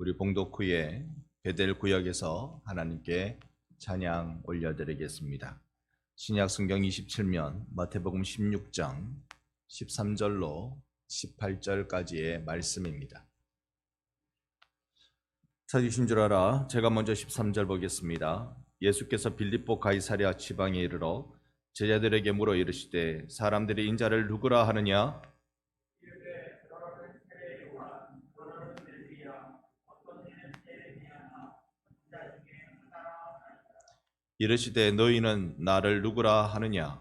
우리 봉독 후에 베델 구역에서 하나님께 찬양 올려드리겠습니다. 신약 성경 27면 마태복음 16장 13절로 18절까지의 말씀입니다. 찾으신 줄 알아 제가 먼저 13절 보겠습니다. 예수께서 빌립보 가이사랴 지방에 이르러 제자들에게 물어 이르시되 사람들이 인자를 누구라 하느냐 이르시되 너희는 나를 누구라 하느냐?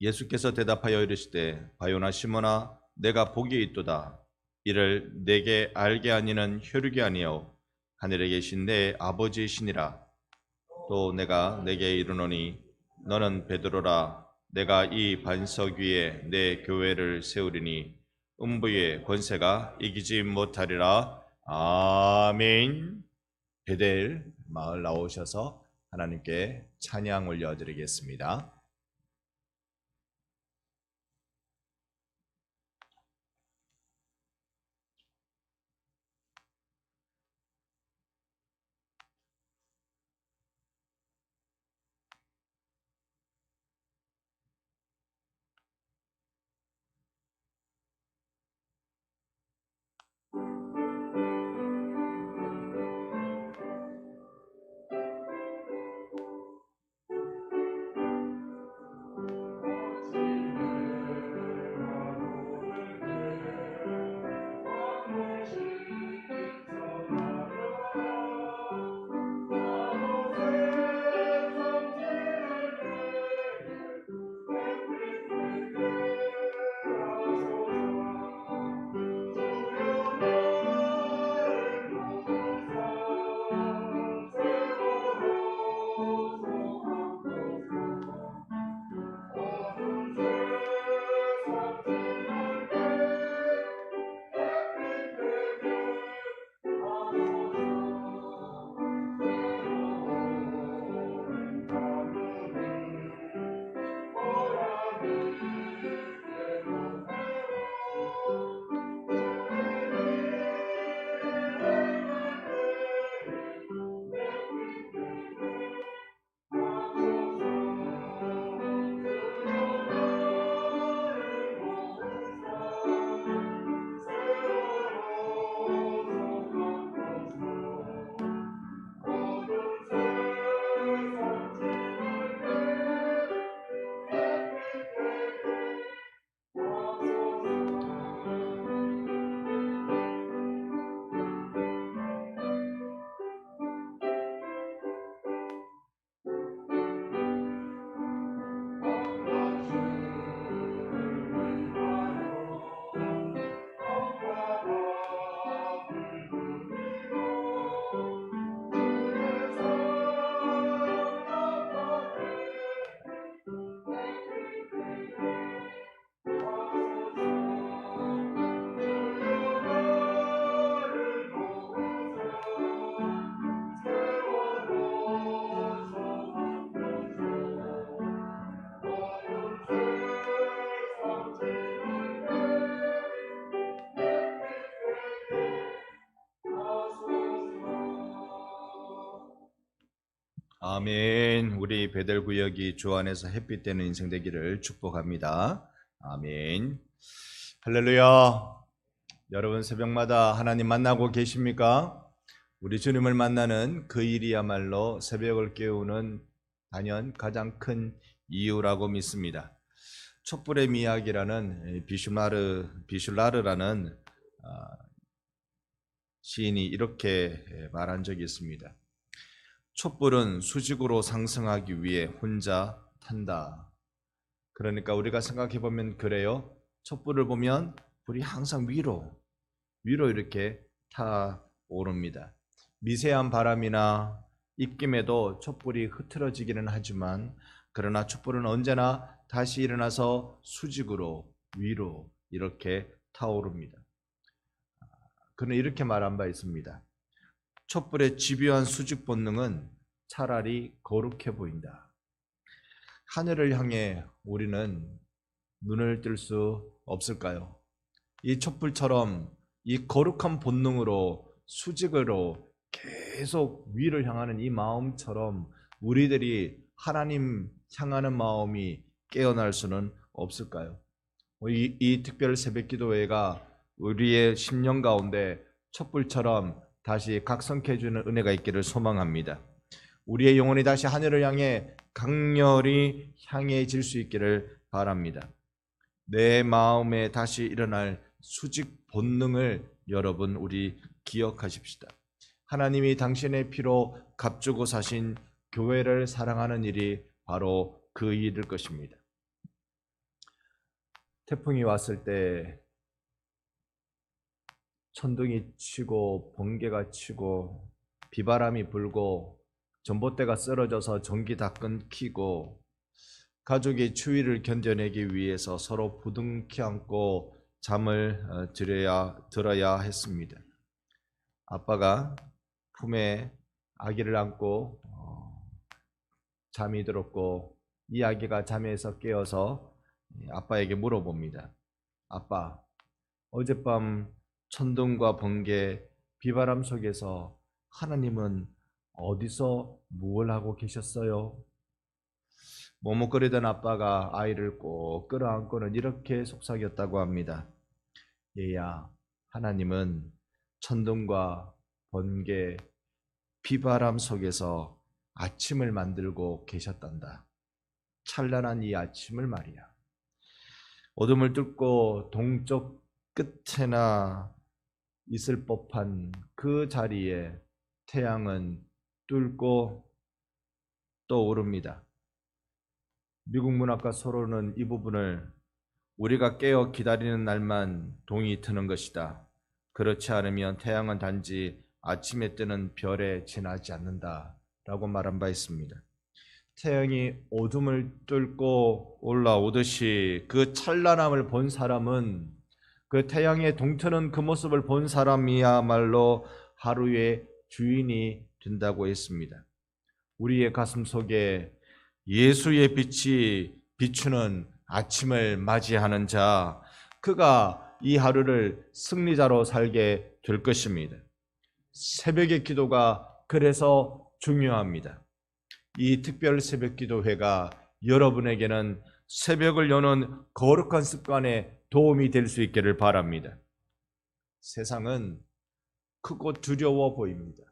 예수께서 대답하여 이르시되 바요나 시모나 내가 복이 있도다. 이를 내게 알게 하니는 혈육이 아니요 하늘에 계신 내 아버지이시니라. 또 내가 내게 이르노니 너는 베드로라. 내가 이 반석 위에 내 교회를 세우리니 음부의 권세가 이기지 못하리라 아멘 베델 마을 나오셔서 하나님께 찬양 올려드리겠습니다. 아멘. 우리 베델 구역이 주 안에서 햇빛 되는 인생 되기를 축복합니다. 아멘. 할렐루야. 여러분 새벽마다 하나님 만나고 계십니까? 우리 주님을 만나는 그 일이야말로 새벽을 깨우는 단연 가장 큰 이유라고 믿습니다. 촛불의 미학이라는 비슐라르 비슐라르라는 아, 시인이 이렇게 말한 적이 있습니다. 촛불은 수직으로 상승하기 위해 혼자 탄다. 그러니까 우리가 생각해 보면 그래요. 촛불을 보면 불이 항상 위로, 위로 이렇게 타 오릅니다. 미세한 바람이나 입김에도 촛불이 흐트러지기는 하지만 그러나 촛불은 언제나 다시 일어나서 수직으로 위로 이렇게 타오릅니다. 그는 이렇게 말한 바 있습니다. 촛불의 집요한 수직 본능은 차라리 거룩해 보인다. 하늘을 향해 우리는 눈을 뜰 수 없을까요? 이 촛불처럼 이 거룩한 본능으로 수직으로 계속 위를 향하는 이 마음처럼 우리들이 하나님 향하는 마음이 깨어날 수는 없을까요? 이, 이 특별 새벽 기도회가 우리의 심령 가운데 촛불처럼 다시 각성케 해주는 은혜가 있기를 소망합니다. 우리의 영혼이 다시 하늘을 향해 강렬히 향해질 수 있기를 바랍니다. 내 마음에 다시 일어날 수직 본능을 여러분 우리 기억하십시다. 하나님이 당신의 피로 값주고 사신 교회를 사랑하는 일이 바로 그 일일 것입니다. 태풍이 왔을 때 천둥이 치고 번개가 치고 비바람이 불고 전봇대가 쓰러져서 전기 다 끊기고 가족이 추위를 견뎌내기 위해서 서로 부둥켜 안고 잠을 어, 들여야 들어야 했습니다. 아빠가 품에 아기를 안고 어, 잠이 들었고 이 아기가 잠에서 깨어서 아빠에게 물어봅니다. 아빠, 어젯밤 천둥과 번개, 비바람 속에서 하나님은 어디서 무엇을 하고 계셨어요? 머뭇거리던 아빠가 아이를 꼭 끌어안고는 이렇게 속삭였다고 합니다. 얘야, 하나님은 천둥과 번개, 비바람 속에서 아침을 만들고 계셨단다. 찬란한 이 아침을 말이야. 어둠을 뚫고 동쪽 끝에나 있을 법한 그 자리에 태양은 뚫고 떠오릅니다. 미국 문학가 소로는 이 부분을 우리가 깨어 기다리는 날만 동이 트는 것이다. 그렇지 않으면 태양은 단지 아침에 뜨는 별에 지나지 않는다. 라고 말한 바 있습니다. 태양이 어둠을 뚫고 올라오듯이 그 찬란함을 본 사람은 그 태양의 동트는 그 모습을 본 사람이야말로 하루의 주인이 된다고 했습니다. 우리의 가슴 속에 예수의 빛이 비추는 아침을 맞이하는 자, 그가 이 하루를 승리자로 살게 될 것입니다. 새벽의 기도가 그래서 중요합니다. 이 특별 새벽 기도회가 여러분에게는 새벽을 여는 거룩한 습관에 도움이 될 수 있기를 바랍니다. 세상은 크고 두려워 보입니다.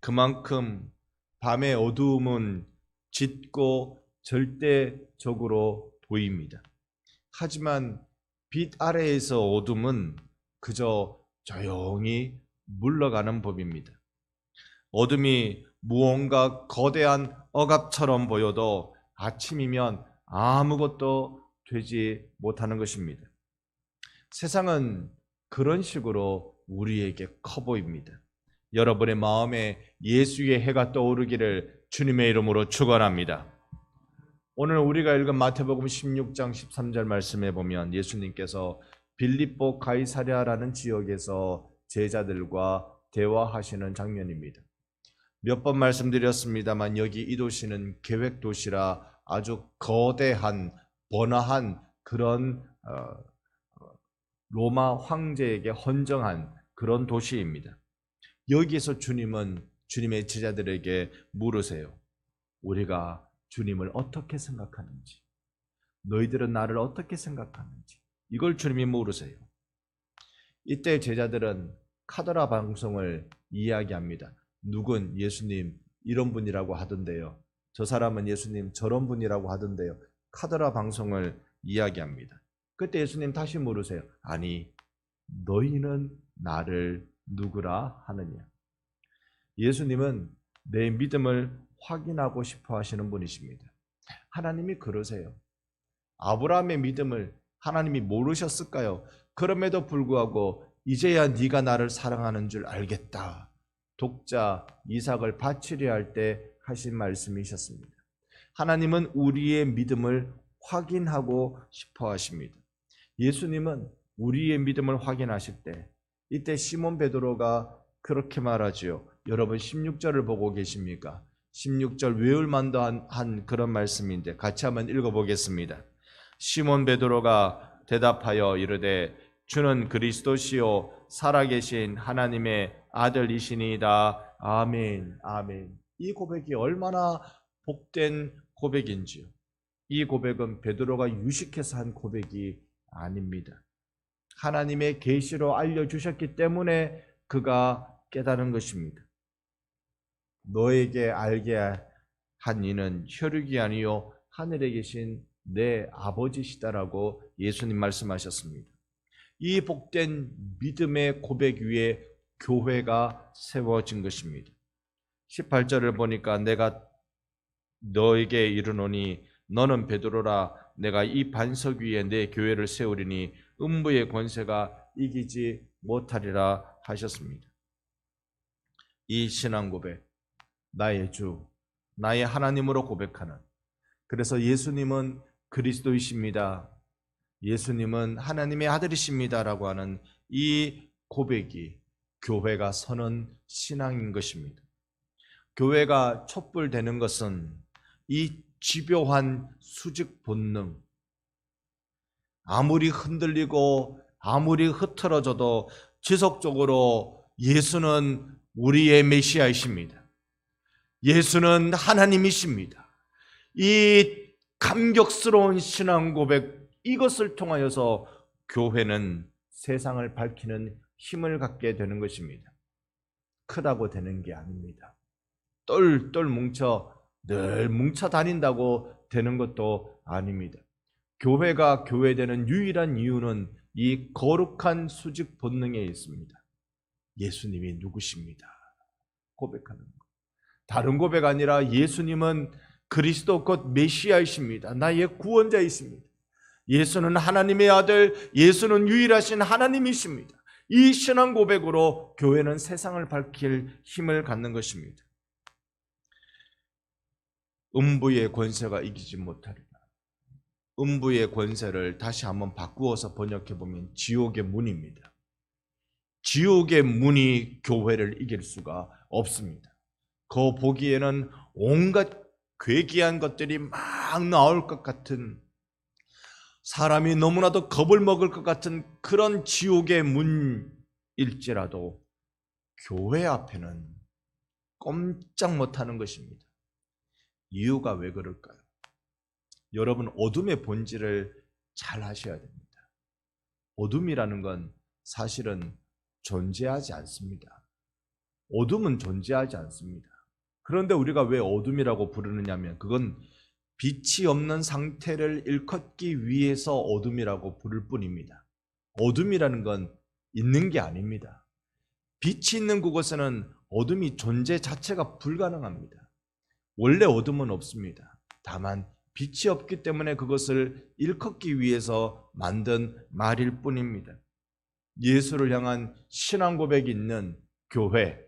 그만큼 밤의 어두움은 짙고 절대적으로 보입니다. 하지만 빛 아래에서 어둠은 그저 조용히 물러가는 법입니다. 어둠이 무언가 거대한 억압처럼 보여도 아침이면 아무것도 되지 못하는 것입니다. 세상은 그런 식으로 우리에게 커 보입니다. 여러분의 마음에 예수의 해가 떠오르기를 주님의 이름으로 축원합니다. 오늘 우리가 읽은 마태복음 16장 13절 말씀에 보면 예수님께서 빌립보 가이사랴라는 지역에서 제자들과 대화하시는 장면입니다. 몇 번 말씀드렸습니다만 여기 이 도시는 계획 도시라 아주 거대한 번화한 그런 어, 로마 황제에게 헌정한 그런 도시입니다. 여기에서 주님은 주님의 제자들에게 물으세요. 우리가 주님을 어떻게 생각하는지, 너희들은 나를 어떻게 생각하는지, 이걸 주님이 물으세요. 이때 제자들은 카더라 방송을 이야기합니다. 누군 예수님 이런 분이라고 하던데요. 저 사람은 예수님 저런 분이라고 하던데요. 카더라 방송을 이야기합니다. 그때 예수님 다시 물으세요. 아니, 너희는 나를 누구라 하느냐? 예수님은 내 믿음을 확인하고 싶어 하시는 분이십니다. 하나님이 그러세요. 아브라함의 믿음을 하나님이 모르셨을까요? 그럼에도 불구하고 이제야 네가 나를 사랑하는 줄 알겠다. 독자 이삭을 바치려 할 때 하신 말씀이셨습니다. 하나님은 우리의 믿음을 확인하고 싶어 하십니다. 예수님은 우리의 믿음을 확인하실 때 이때 시몬 베드로가 그렇게 말하지요. 여러분 16절을 보고 계십니까? 16절 외울 만도 한, 한 그런 말씀인데 같이 한번 읽어 보겠습니다. 시몬 베드로가 대답하여 이르되 주는 그리스도시요 살아계신 하나님의 아들이시니이다. 아멘. 아멘. 이 고백이 얼마나 복된 고백인지요. 이 고백은 베드로가 유식해서 한 고백이 아닙니다. 하나님의 계시로 알려 주셨기 때문에 그가 깨달은 것입니다. 너에게 알게 한 이는 혈육이 아니요 하늘에 계신 내 아버지시다라고 예수님 말씀하셨습니다. 이 복된 믿음의 고백 위에 교회가 세워진 것입니다. 18절을 보니까 내가 너에게 이르노니 너는 베드로라 내가 이 반석 위에 내 교회를 세우리니 음부의 권세가 이기지 못하리라 하셨습니다. 이 신앙 고백 나의 주 나의 하나님으로 고백하는 그래서 예수님은 그리스도이십니다. 예수님은 하나님의 아들이십니다라고 하는 이 고백이 교회가 서는 신앙인 것입니다. 교회가 촛불 되는 것은 이 집요한 수직 본능, 아무리 흔들리고 아무리 흐트러져도 지속적으로 예수는 우리의 메시아이십니다. 예수는 하나님이십니다. 이 감격스러운 신앙 고백 이것을 통하여서 교회는 세상을 밝히는 힘을 갖게 되는 것입니다. 크다고 되는 게 아닙니다. 똘똘 뭉쳐 늘 뭉쳐 다닌다고 되는 것도 아닙니다. 교회가 교회되는 유일한 이유는 이 거룩한 수직 본능에 있습니다. 예수님이 누구십니다. 고백하는 것. 다른 고백 아니라 예수님은 그리스도 곧 메시아이십니다. 나의 구원자이십니다. 예수는 하나님의 아들, 예수는 유일하신 하나님이십니다. 이 신앙 고백으로 교회는 세상을 밝힐 힘을 갖는 것입니다. 음부의 권세가 이기지 못하리라. 음부의 권세를 다시 한번 바꾸어서 번역해 보면 지옥의 문입니다. 지옥의 문이 교회를 이길 수가 없습니다. 그 보기에는 온갖 괴기한 것들이 막 나올 것 같은 사람이 너무나도 겁을 먹을 것 같은 그런 지옥의 문일지라도 교회 앞에는 꼼짝 못하는 것입니다. 이유가 왜 그럴까요? 여러분 어둠의 본질을 잘 아셔야 됩니다. 어둠이라는 건 사실은 존재하지 않습니다. 어둠은 존재하지 않습니다. 그런데 우리가 왜 어둠이라고 부르느냐면 그건 빛이 없는 상태를 일컫기 위해서 어둠이라고 부를 뿐입니다. 어둠이라는 건 있는 게 아닙니다. 빛이 있는 그곳에는 어둠이 존재 자체가 불가능합니다. 원래 어둠은 없습니다. 다만 빛이 없기 때문에 그것을 일컫기 위해서 만든 말일 뿐입니다. 예수를 향한 신앙 고백이 있는 교회,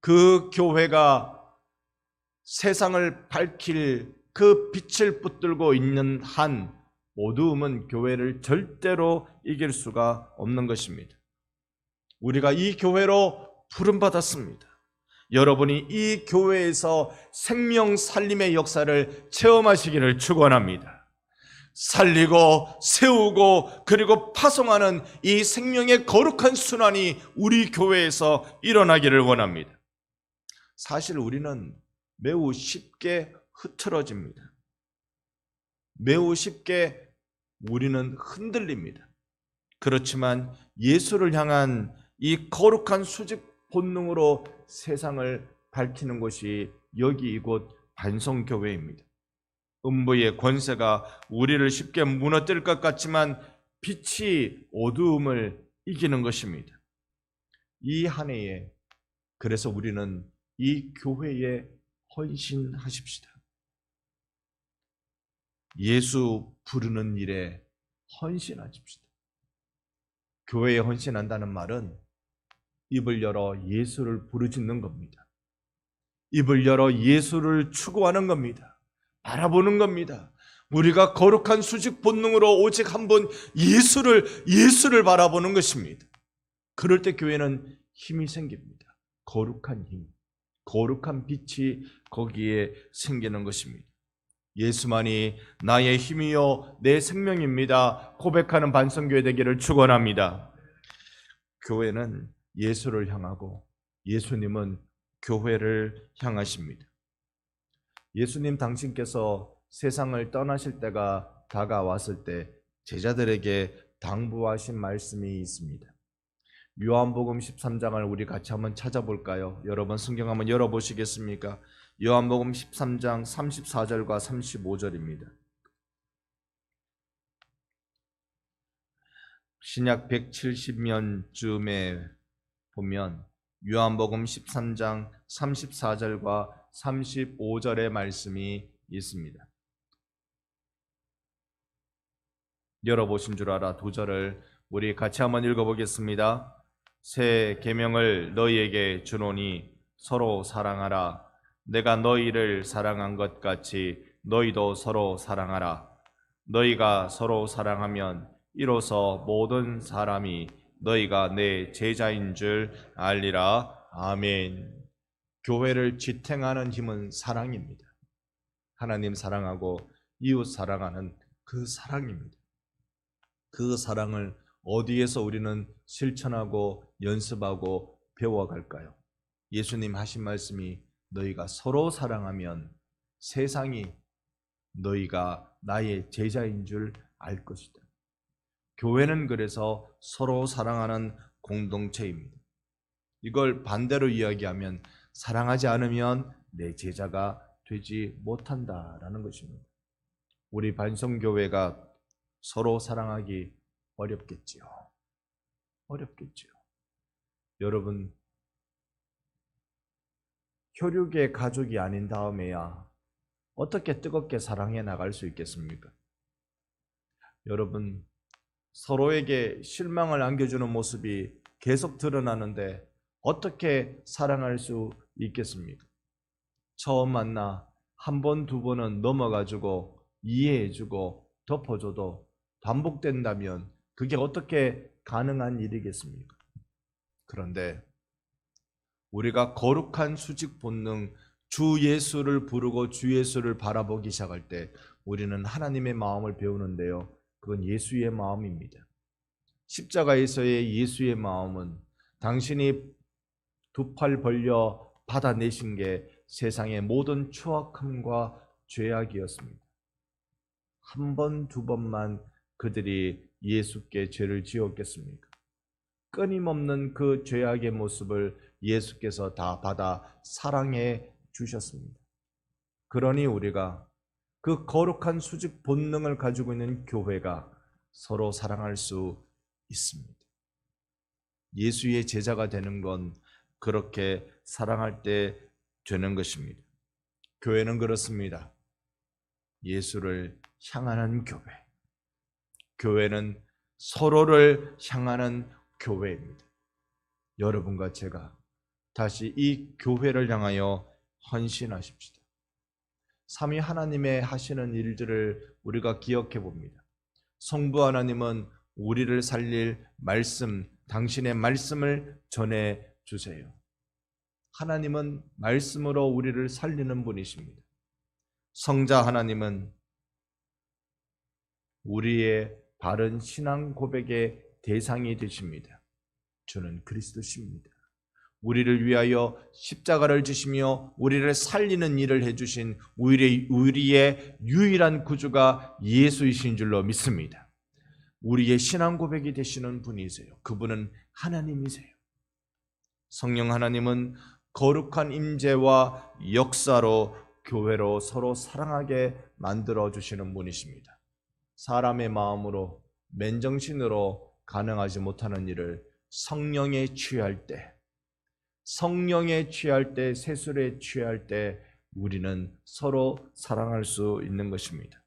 그 교회가 세상을 밝힐 그 빛을 붙들고 있는 한 어두움은 교회를 절대로 이길 수가 없는 것입니다. 우리가 이 교회로 부름받았습니다. 여러분이 이 교회에서 생명 살림의 역사를 체험하시기를 축원합니다. 살리고 세우고 그리고 파송하는 이 생명의 거룩한 순환이 우리 교회에서 일어나기를 원합니다. 사실 우리는 매우 쉽게 흐트러집니다. 매우 쉽게 우리는 흔들립니다. 그렇지만 예수를 향한 이 거룩한 수직 본능으로 세상을 밝히는 곳이 여기 이곳 반성교회입니다. 음부의 권세가 우리를 쉽게 무너뜨릴 것 같지만 빛이 어두움을 이기는 것입니다. 이 한 해에 그래서 우리는 이 교회에 헌신하십시다. 예수 부르는 일에 헌신하십시다. 교회에 헌신한다는 말은 입을 열어 예수를 부르짖는 겁니다. 입을 열어 예수를 추구하는 겁니다. 바라보는 겁니다. 우리가 거룩한 수직 본능으로 오직 한번 예수를 예수를 바라보는 것입니다. 그럴 때 교회는 힘이 생깁니다. 거룩한 힘. 거룩한 빛이 거기에 생기는 것입니다. 예수만이 나의 힘이요 내 생명입니다. 고백하는 반성교회 되기를 축원합니다. 교회는 예수를 향하고 예수님은 교회를 향하십니다. 예수님 당신께서 세상을 떠나실 때가 다가왔을 때 제자들에게 당부하신 말씀이 있습니다. 요한복음 13장을 우리 같이 한번 찾아볼까요? 여러분 성경 한번 열어보시겠습니까? 요한복음 13장 34절과 35절입니다. 신약 170년쯤에 보면 요한복음 13장 34절과 35절의 말씀이 있습니다. 열어보신 줄 알아 두 절을 우리 같이 한번 읽어보겠습니다. 새 계명을 너희에게 주노니 서로 사랑하라. 내가 너희를 사랑한 것 같이 너희도 서로 사랑하라. 너희가 서로 사랑하면 이로써 모든 사람이 너희가 내 제자인 줄 알리라. 아멘. 교회를 지탱하는 힘은 사랑입니다. 하나님 사랑하고 이웃 사랑하는 그 사랑입니다. 그 사랑을 어디에서 우리는 실천하고 연습하고 배워갈까요? 예수님 하신 말씀이 너희가 서로 사랑하면 세상이 너희가 나의 제자인 줄 알 것이다. 교회는 그래서 서로 사랑하는 공동체입니다. 이걸 반대로 이야기하면 사랑하지 않으면 내 제자가 되지 못한다라는 것입니다. 우리 반성교회가 서로 사랑하기 어렵겠지요. 어렵겠지요. 여러분, 혈육의 가족이 아닌 다음에야 어떻게 뜨겁게 사랑해 나갈 수 있겠습니까? 여러분, 서로에게 실망을 안겨주는 모습이 계속 드러나는데 어떻게 사랑할 수 있겠습니까? 처음 만나 한 번, 두 번은 넘어가지고 이해해주고 덮어줘도 반복된다면 그게 어떻게 가능한 일이겠습니까? 그런데 우리가 거룩한 수직 본능 주 예수를 부르고 주 예수를 바라보기 시작할 때 우리는 하나님의 마음을 배우는데요. 그건 예수의 마음입니다. 십자가에서의 예수의 마음은 당신이 두 팔 벌려 받아내신 게 세상의 모든 추악함과 죄악이었습니다. 한 번, 두 번만 그들이 예수께 죄를 지었겠습니까? 끊임없는 그 죄악의 모습을 예수께서 다 받아 사랑해 주셨습니다. 그러니 우리가 그 거룩한 수직 본능을 가지고 있는 교회가 서로 사랑할 수 있습니다. 예수의 제자가 되는 건 그렇게 사랑할 때 되는 것입니다. 교회는 그렇습니다. 예수를 향하는 교회. 교회는 서로를 향하는 교회입니다. 여러분과 제가 다시 이 교회를 향하여 헌신하십시다. 삼위 하나님의 하시는 일들을 우리가 기억해 봅니다. 성부 하나님은 우리를 살릴 말씀, 당신의 말씀을 전해 주세요. 하나님은 말씀으로 우리를 살리는 분이십니다. 성자 하나님은 우리의 바른 신앙 고백의 대상이 되십니다. 주는 그리스도십니다. 우리를 위하여 십자가를 지시며 우리를 살리는 일을 해주신 우리의, 우리의 유일한 구주가 예수이신 줄로 믿습니다. 우리의 신앙 고백이 되시는 분이세요. 그분은 하나님이세요. 성령 하나님은 거룩한 임재와 역사로 교회로 서로 사랑하게 만들어 주시는 분이십니다. 사람의 마음으로 맨정신으로 가능하지 못하는 일을 성령에 취할 때, 성령에 취할 때, 세술에 취할 때 우리는 서로 사랑할 수 있는 것입니다.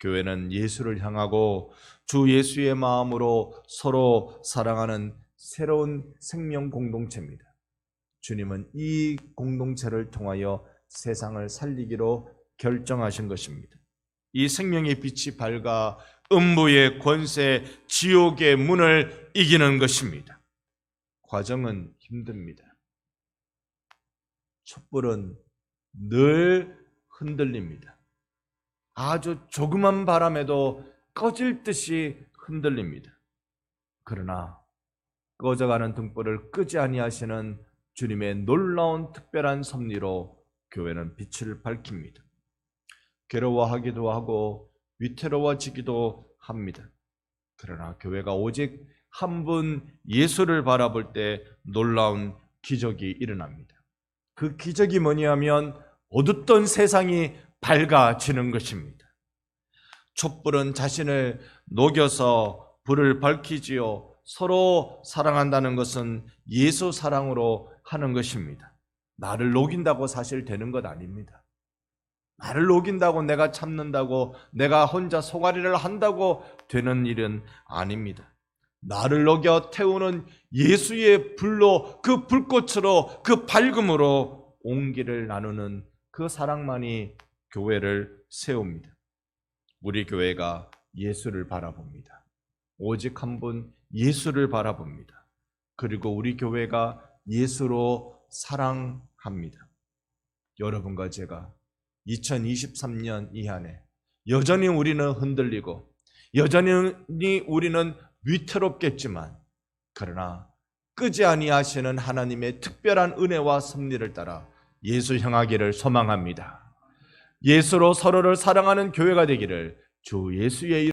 교회는 예수를 향하고 주 예수의 마음으로 서로 사랑하는 새로운 생명 공동체입니다. 주님은 이 공동체를 통하여 세상을 살리기로 결정하신 것입니다. 이 생명의 빛이 밝아 음부의 권세, 지옥의 문을 이기는 것입니다. 과정은 힘듭니다. 촛불은 늘 흔들립니다. 아주 조그만 바람에도 꺼질 듯이 흔들립니다. 그러나 꺼져가는 등불을 끄지 아니하시는 주님의 놀라운 특별한 섭리로 교회는 빛을 밝힙니다. 괴로워하기도 하고 위태로워지기도 합니다. 그러나 교회가 오직 한 분 예수를 바라볼 때 놀라운 기적이 일어납니다. 그 기적이 뭐냐면 어둡던 세상이 밝아지는 것입니다. 촛불은 자신을 녹여서 불을 밝히지요. 서로 사랑한다는 것은 예수 사랑으로 하는 것입니다. 나를 녹인다고 사실 되는 것 아닙니다. 나를 녹인다고 내가 참는다고 내가 혼자 소가리를 한다고 되는 일은 아닙니다. 나를 녹여 태우는 예수의 불로 그 불꽃으로 그 밝음으로 온기를 나누는 그 사랑만이 교회를 세웁니다. 우리 교회가 예수를 바라봅니다. 오직 한 분 예수를 바라봅니다. 그리고 우리 교회가 예수로 사랑합니다. 여러분과 제가 2023년 이 한해 여전히 우리는 흔들리고 여전히 우리는 위태롭겠지만 그러나 끄지 아니하시는 하나님의 특별한 은혜와 섭리를 따라 예수 향하기를 소망합니다. 예수로 서로를 사랑하는 교회가 되기를 주 예수의